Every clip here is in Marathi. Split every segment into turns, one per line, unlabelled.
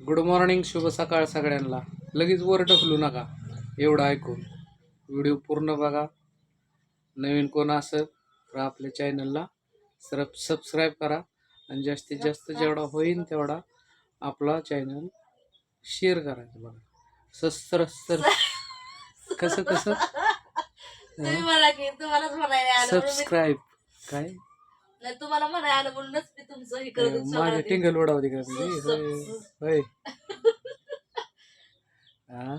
गुड मॉर्निंग शुभ सकाळ सगळ्यांना. लगेच वर ढकलू नका. एवढं ऐकून. व्हिडिओ पूर्ण बघा. नवीन कोण असेल तर आपल्या चॅनलला सरप सबस्क्राईब करा. आणि जास्तीत जास्त जेवढा होईल तेवढा आपला चॅनल शेअर करायचं बघा. सस्तर कसं कसं? सबस्क्राईब काय?
नाही, तुम्हाला म्हणायला म्हणूनच हे करत होते
माझ्या. टिंगल उडावली का?
स-
होय. हा?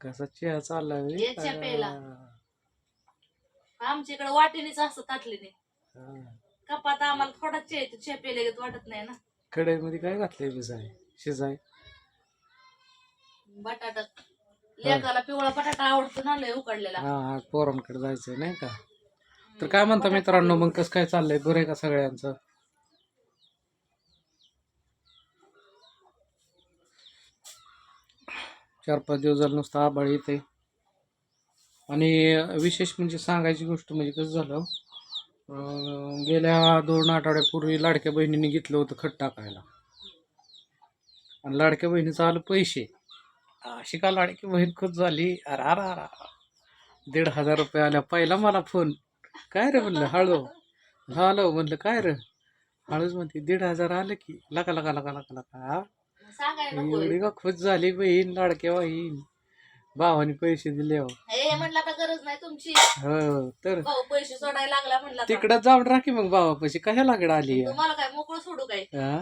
कसा चहा चाललाय बे?
ये चहा प्यायला.
हा.
आमच्या इकडे वाटीनेच असतं ताटलीने
हा.
कपात आम्हाला थोडा चे येतो चे पेले वाटत नाही ना.
कढईमध्ये काय घातलंय बिजाय शिजाय.
बटाटा. लेकाला पिवळा बटाटा आवडतो ना लय उकडलेला.
हा हा पोरांकडे जायचंय नाही का? तर काय म्हणता मित्रांनो मग कसं काय चाललंय? बरं आहे का सगळ्यांचं? चार पाच दिवस झालं नुसतं आबाळ येते आणि विशेष म्हणजे सांगायची गोष्ट म्हणजे कसं झालं गेल्या दोन आठवड्यापूर्वी लाडक्या बहिणीने घेतलं होतं खत टाकायला. आणि लाडक्या बहिणीचं आलं पैसे. अशी का लाडकी बहीण खुश झाली? अरे अरा अरा दीड हजार रुपये आल्या. पहिला मला फोन काय रे म्हणलं हळू? हळू म्हणलं काय रे? हळूच म्हणते दीड हजार आलं की लका लका लका लका लका.
सांगायला नको
एवढी का खुश झाली बहीण लाडक्या बहीण. भावाने पैसे दिले हो.
हे म्हणलं आता गरज नाही तुमची.
हो तर
भाऊ पैसे सोडायला लागला म्हणला आता.
तिकडं जाऊन राखी मग भावा पैसे. कशाला लागड आली या?
तुम्हाला काय मोकळं सोडू काय?
हा?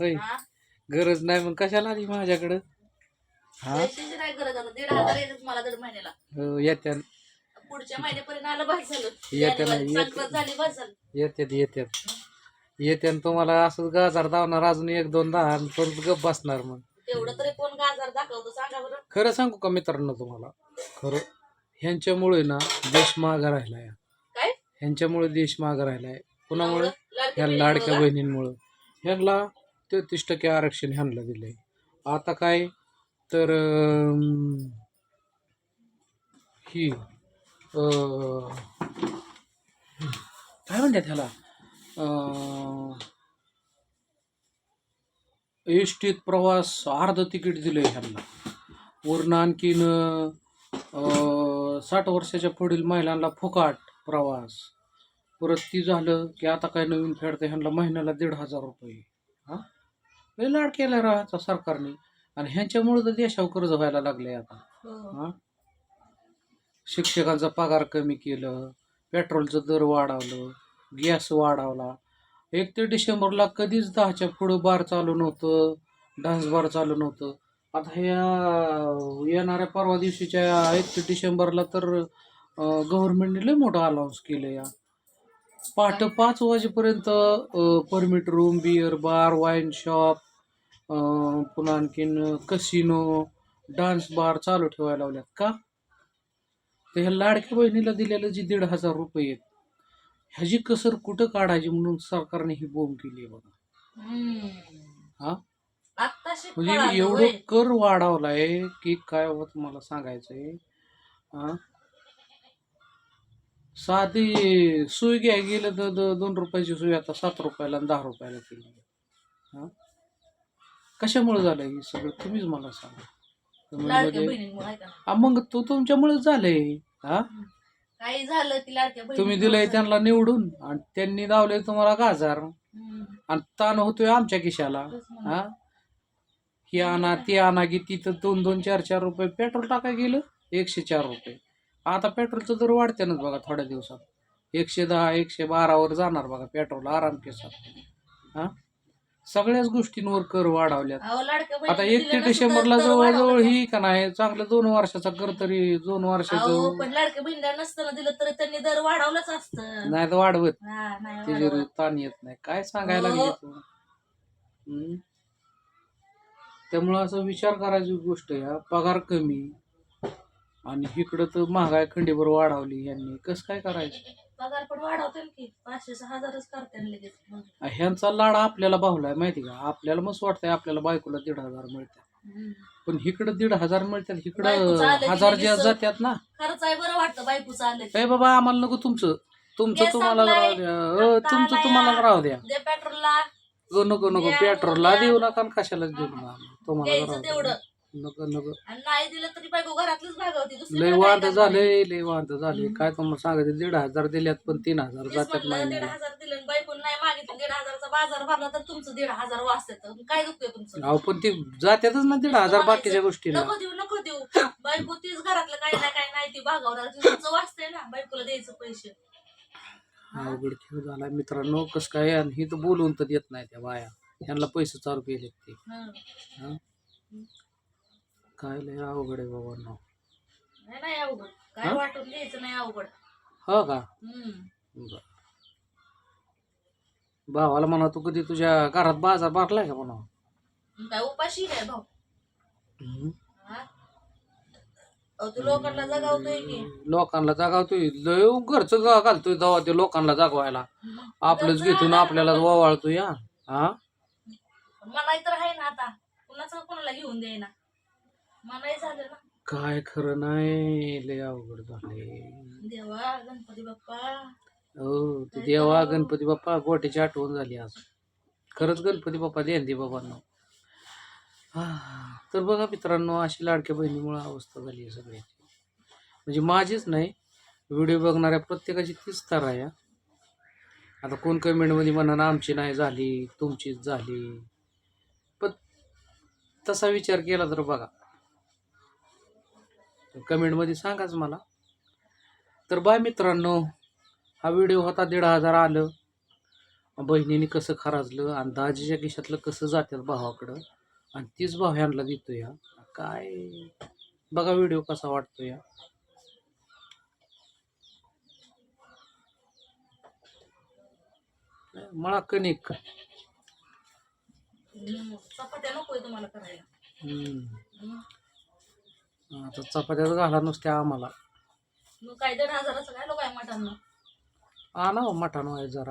होय.
हा?
गरज नाही मग कशाला आली माझ्याकडं? हा?
पैशाची नाही गरज आता. दीड हजार येतात मला दीड महिन्याला.
हो येत्या.
पुढच्या महिन्यापर्यंत आलं बस झालं.
येते ना,
जानेवारी,
येते.
संक्रांत झाली बस झालं.
येत्यात येत्यात. येत्यान तुम्हाला असंच गाजार दावणार अजून एक दोन दहा आणि परत गप बसणार मग.
तेवढं तरी कोण गाजर दाखवतो सांगा बरं.
खरं सांगू का मित्रांनो तुम्हाला? खरं ह्यांच्यामुळे ना देश मागं राहिलाय.
काय?
ह्यांच्यामुळे देश मागं राहिलाय. कुणामुळे? ह्या लाडक्या
बहिणीमुळं
बहिणींमुळं. ह्यांना तेहतीस टक्के आरक्षण ह्यांना दिलंय. आता काय? तर अं, ही अं, काय म्हणतात ह्याला? एस टीत प्रवास अर्ध तिकीट दिलंय ह्यांना. वरनं आणखीन साठ वर्षाच्या पुढील महिलांना फुकाट प्रवास. परत ती झालं की आता काय नवीन फेडतं ह्यांना महिन्याला दीड हजार रुपये. हा? लय लाड केला राहायचा सरकारने. आणि ह्यांच्यामुळे तर देशावर कर्ज व्हायला लागले आता.
हो.
हा? शिक्षकांचा पगार कमी केलं पेट्रोलचं दर वाढवलं. गॅस वाढवला. एक ते डिसेंबरला कधीच दहाच्या पुढं बार चालू नव्हतं डान्स बार चालू नव्हतं. आता ह्या येणाऱ्या परवा दिवशीच्या एक ते डिसेंबरला तर गव्हर्नमेंटने लय मोठं अलाउन्स केलं या. पहाटे पाच वाजेपर्यंत permit room beer bar wine shop पुन्हा आणखीन कसिनो डान्स बार चालू ठेवायला लावल्यात का? तर ह्या लाडक्या बहिणीला दिलेलं जे दीड हजार रुपये आहेत ह्याची कसर कुठं काढायची म्हणून सरकारने ही बोंब केली बघा. हा? म्हणजे एवढं. कर वाढवलाय की काय बाबा तुम्हाला सांगायचंय? हा? साधी सुई घ्याय गेलं तर दोन रुपयाची सुई आता सात रुपयाला दहा रुपयाला केली. हा? कशामुळे झालं हे सगळं? तुम्हीच मला सांगा. म्हणजे- मग तो तुमच्यामुळे झालंय. हा?
काही झालं ती लाडक्या
तुम्ही दिलंय. त्यांना निवडून आणि त्यांनी दावले तुम्हाला गाजार.
हम्म.
आणि ताण होतोय आमच्या खिशाला.
तेच म्हणलं.
हा? ही आणा ती आणा की तिथं दोन दोन चार चार रुपये पेट्रोल टाकाय गेलं एकशे चार रुपये. आता पेट्रोलचं दर वाढतेनच बघा थोड्या दिवसात. एकशे दहा एकशे बारावर जाणार बघा पेट्रोल आराम केसात. हा? सगळ्याच गोष्टींवर कर वाढवल्यात.
अहो, लाडक्या
आता एक ते
दिलं
डिसेंबरला
तर
जवळजवळ
वाढवलं
ही का नाही चांगलं दोन वर्षाचा कर तरी दोन
अहो,
वर्षाचं
पण लाडक्या बहिणीला नसताना दिलं तर त्यांनी दर वाढवलंच असतं.
नाही तर वाढवत.
हा, नाही.
ताण येत नाही. काय सांगायला
हो.
लागले तू हम्म? त्यामुळं असं विचार करायची गोष्ट आहे पगार कमी आणि इकडं तर महागाई खंडीभर वाढवली यांनी. कसं काय करायचं?
पगार पण वाढवते ना की? पाचशे सहा हजारच करते ना लगेच
ह्यांचा लाड आपल्याला बाहुलाय माहिती का? आपल्याला मस्त वाटतंय आपल्याला बायकोला दीड हजार मिळतात
हम्म.
पण इकडं दीड हजार मिळतात इकडं
बायकोचं आलं की
हजार जे
लगेच-
जातात ना.
खरंच आहे बरं वाटतं बायकोचं आलं की.
ए बाबा आम्हाला नको तुमचं. तुमचं
गॅस
तुम्हाला
संपलाय.
राहू द्या. अ,
आता
तुमचं. तुम्हाला राहू द्या.
दे पेट्रोलला.
नको नको नको.
द्या,
पेट्रोलला
द्या.
देऊ नका आणि कशाला देऊ नका. तुम्हाला
द्यायचं
राहू
तेवढं.
दे. नको नको
आणि नाही दिलं तरी बायको घरातलीच भागवती
लय
काय
वांद
करणार?
झाले लय वांद झाले काय तुम्हाला सांगायचं दीड हजार दिल्यात पण तीन हजार
तेच
जातात
म्हणलं, दीड
महिन्याला.
हजार दिले आणि नाही मागितलं दीड हजारचा बाजार भरला तर तुमचं दीड हजार वाचतात काय दुखतंय तुमचं?
अहो पण ती जात्यातच ना दीड हजार बाकीच्या गोष्टीला.
नको देऊ नको देऊ. बायको तीच घरातलं काही ना काही नाही ती भागवणार. तुमचं वाचतंय ना बायकोला द्यायचं पैसे.
अवघड खेळ झाला मित्रांनो कसं काय आणि ही तर बोलवून तर देत नाही त्या बाया. यांना पैसे चालू केले ते.
हं.
हं? काय लय अवघड आहे बाबा
नाही नाही अवघड. काय
हं?
वाटून द्यायचं नाही अवघड.
हो का?
हम्म.
बरं. भावाला म्हणा तू कधी तुझ्या घरात बाजार भरलाय का म्हणा?
मग काय उपाशी काय भाऊ.
हं?
हा? अहो, तू लोकांना जगावतोय की.
लोकांना जागावतोय. लय घरचं गा- घालतोय तेव्हा ते लोकांना जागवायला. आपलंच घेतो ना आपल्याला ओवाळतो या हा?
मला तर आहे ना आता. कुणाचं कोणाला घेऊन देईना. झालं ना.
काय खरं नाही लय अवघड झाले
देवा गणपती बाप्पा.
हो ते देवा गणपती बाप्पा गोट्याची आठवण झाली आज. खरंच गणपती बाप्पा दे बाबांना. तर बघा मित्रांनो अशी लाडक्या बहिणीमुळे अवस्था झाली आहे सगळ्याची. म्हणजे माझीच नाही व्हिडिओ बघणाऱ्या प्रत्येकाची तीच तर आहे. आता कोण कमेंटमध्ये म्हणा आमची नाही झाली तुमचीच झाली. पण तसा विचार केला तर बघा. कमेंटमध्ये सांगाच मला. तर बाय मित्रांनो हा व्हिडिओ होता दीड हजार आलं. बहिणीने कसं खराजलं आणि दाजीच्या खिशातलं कसं जातात भावाकडं. आणि तीच भाव ह्यांना देतो या काय? बघा व्हिडिओ कसा वाटतो या मला कणिक.
चपात्या तुम्हाला करायला.
आता चपात्याच घाला नुसत्या आम्हाला.
मग काय दीड हजाराचं काय लोक आहे मटण
आणा मटण व्हायचं जरा.